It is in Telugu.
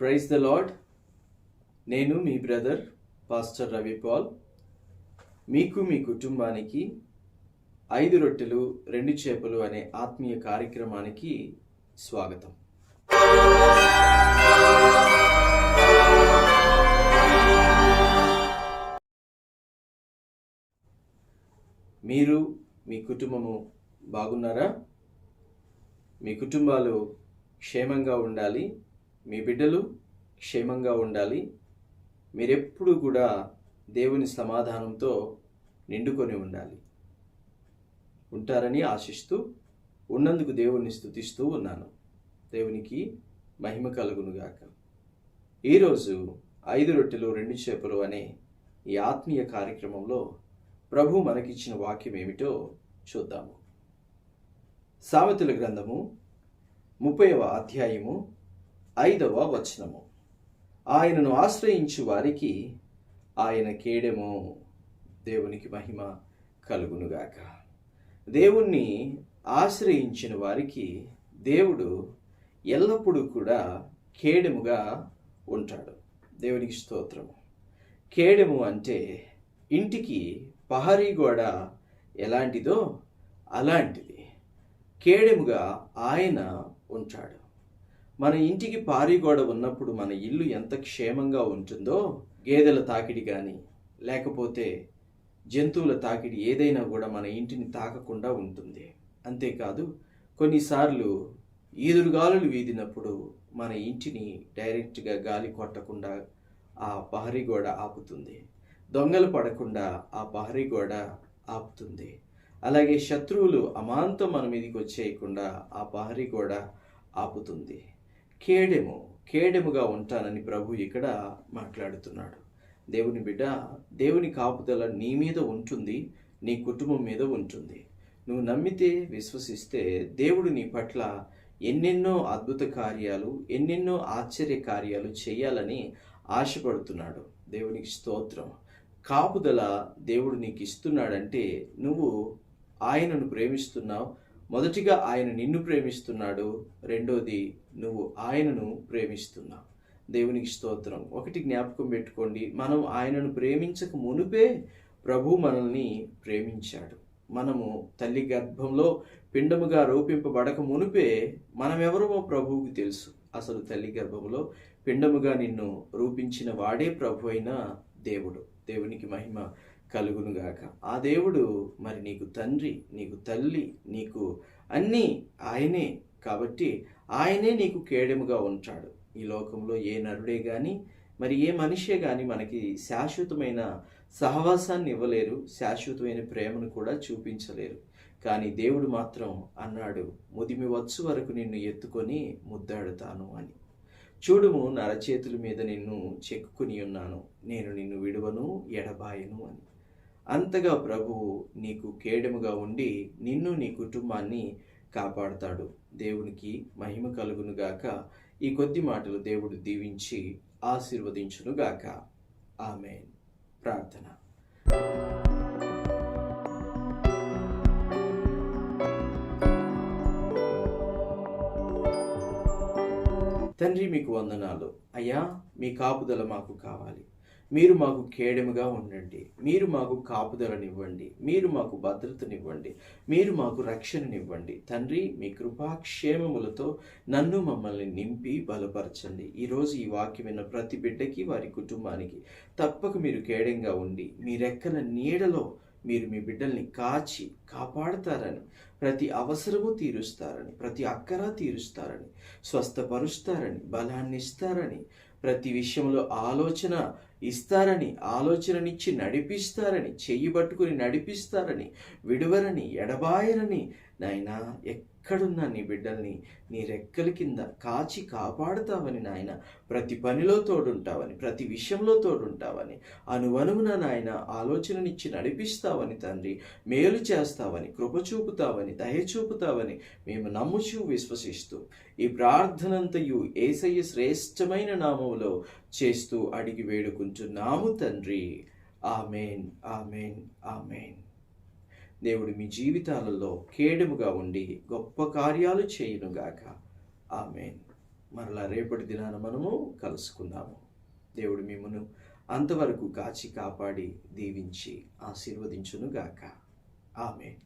ప్రైజ్ ద లాడ్ నేను మీ బ్రదర్ పాస్టర్ రవి పాల్. మీకు మీ కుటుంబానికి ఐదు రొట్టెలు రెండు చేపలు అనే ఆత్మీయ కార్యక్రమానికి స్వాగతం. మీరు మీ కుటుంబము బాగున్నారా? మీ కుటుంబాలు క్షేమంగా ఉండాలి. మీ బిడ్డలు క్షేమంగా ఉండాలి. మీరెప్పుడు కూడా దేవుని సమాధానంతో నిండుకొని ఉండాలి. ఉంటారని ఆశిస్తూ ఉన్నందుకు దేవుణ్ణి స్థుతిస్తూ ఉన్నాను. దేవునికి మహిమ కలుగునుగాక ఈరోజు ఐదు రొట్టెలు రెండు చేపలు అనే ఈ ఆత్మీయ కార్యక్రమంలో ప్రభు మనకిచ్చిన వాక్యం ఏమిటో చూద్దాము. సామెతల గ్రంథము ముప్పైవ అధ్యాయము ఐదవ వచనము. ఆయనను ఆశ్రయించు వారికి ఆయన కేడెము దేవునికి మహిమ కలుగునుగాక. దేవుణ్ణి ఆశ్రయించిన వారికి దేవుడు ఎల్లప్పుడూ కూడా కేడెముగా ఉంటాడు. దేవునికి స్తోత్రము. కేడెము అంటే ఇంటికి పహరీ గోడ ఎలాంటిదో అలాంటిది. కేడెముగా ఆయన ఉంటాడు. మన ఇంటికి పారిగోడ ఉన్నప్పుడు మన ఇల్లు ఎంత క్షేమంగా ఉంటుందో గేదెల తాకిడి కానీ లేకపోతే జంతువుల తాకిడి ఏదైనా కూడా మన ఇంటిని తాకకుండా ఉంటుంది. అంతేకాదు కొన్నిసార్లు ఈదురుగాలులు వీదినప్పుడు మన ఇంటిని డైరెక్ట్గా గాలి కొట్టకుండా ఆ పహరీ గోడ ఆపుతుంది. దొంగలు పడకుండా ఆ పహరీ గోడ ఆపుతుంది. అలాగే శత్రువులు అమాంతం మన మీదకి వచ్చేయకుండా ఆ పహరీ గోడ ఆపుతుంది. కేడెము కేడెముగా ఉంటానని ప్రభు ఇక్కడ మాట్లాడుతున్నాడు. దేవుని బిడ్డ దేవుని కాపుదల నీ మీద ఉంటుంది నీ కుటుంబం మీద ఉంటుంది. నువ్వు నమ్మితే విశ్వసిస్తే దేవుడు నీ పట్ల ఎన్నెన్నో అద్భుత కార్యాలు ఎన్నెన్నో ఆశ్చర్య కార్యాలు చేయాలని ఆశపడుతున్నాడు. దేవునికి స్తోత్రం. కాపుదల దేవుడు నీకు ఇస్తున్నాడంటే నువ్వు ఆయనను ప్రేమిస్తున్నావు మొదటిగా ఆయన నిన్ను ప్రేమిస్తున్నాడు రెండోది నువ్వు ఆయనను ప్రేమిస్తున్నావు. దేవునికి స్తోత్రం. ఒకటి జ్ఞాపకం పెట్టుకోండి మనం ఆయనను ప్రేమించక మునుపే ప్రభు మనల్ని ప్రేమించాడు. మనము తల్లి గర్భంలో పిండముగా రూపింపబడక మునుపే మనమెవరో ప్రభువుకి తెలుసు. అసలు తల్లి గర్భంలో పిండముగా నిన్ను రూపించిన వాడే ప్రభు అయిన దేవుడు. దేవునికి మహిమ కలుగునుగాక. ఆ దేవుడు మరి నీకు తండ్రి నీకు తల్లి నీకు అన్నీ ఆయనే కాబట్టి ఆయనే నీకు కేడెముగా ఉంటాడు ఈ లోకంలో ఏ నరుడే కానీ మరి ఏ మనిషే కానీ మనకి శాశ్వతమైన సహవాసాన్ని ఇవ్వలేరు శాశ్వతమైన ప్రేమను కూడా చూపించలేరు. కానీ దేవుడు మాత్రం అన్నాడు ముదిమి వచ్చు వరకు నిన్ను ఎత్తుకొని ముద్దాడుతాను అని. చూడుము నరచేతుల మీద నిన్ను చెక్కుని ఉన్నాను. నేను నిన్ను విడువను ఎడబాయను అని. అంతగా ప్రభువు నీకు కేడముగా ఉండి నిన్ను నీ కుటుంబాన్ని కాపాడుతాడు. దేవునికి మహిమ కలుగునుగాక ఈ కొద్ది మాటలు దేవుడు దీవించి ఆశీర్వదించునుగాక ఆమె ప్రార్థన. తండ్రి మీకు వందనాలు. అయ్యా మీ కాపుదల మాకు కావాలి. మీరు మాకు కేడముగా ఉండండి. మీరు మాకు కాపుదలనివ్వండి. మీరు మాకు భద్రతనివ్వండి. మీరు మాకు రక్షణనివ్వండి. తండ్రి మీ కృపాక్షేమములతో నన్ను మమ్మల్ని నింపి బలపరచండి. ఈరోజు ఈ వాక్యం విన్న ప్రతి బిడ్డకి వారి కుటుంబానికి తప్పక మీరు కేడంగా ఉండి మీ రెక్కల నీడలో మీరు మీ బిడ్డల్ని కాచి కాపాడతారని ప్రతి అవసరము తీరుస్తారని ప్రతి అక్కర తీరుస్తారని స్వస్థపరుస్తారని బలాన్ని ఇస్తారని ప్రతి విషయంలో ఆలోచన ఇస్తారని ఆలోచననిచ్చి నడిపిస్తారని చెయ్యి పట్టుకుని నడిపిస్తారని విడువరని ఎడబాయరని నాయన ఎక్కడున్నా నీ బిడ్డల్ని నీ రెక్కల కింద కాచి కాపాడుతావని నాయన ప్రతి పనిలో తోడుంటావని ప్రతి విషయంలో తోడుంటావని అనువనువున నాయన ఆలోచననిచ్చి నడిపిస్తావని తండ్రి మేలు చేస్తావని కృప చూపుతావని దయ చూపుతావని మేము నమ్ముచూ విశ్వసిస్తూ ఈ ప్రార్థనంతయు ఏసయ్య శ్రేష్టమైన నామములో చేస్తూ అడిగి వేడుకుంటున్నాము తండ్రి. Amen amen amen. దేవుడు మీ జీవితాలలో కేడముగా ఉండి గొప్ప కార్యాలు చేయునుగాక. ఆమెన్. మరలా రేపటి దినాన మనము కలుసుకుందాము. దేవుడు మిమ్మను అంతవరకు కాచి కాపాడి దీవించి ఆశీర్వదించునుగాక. ఆమె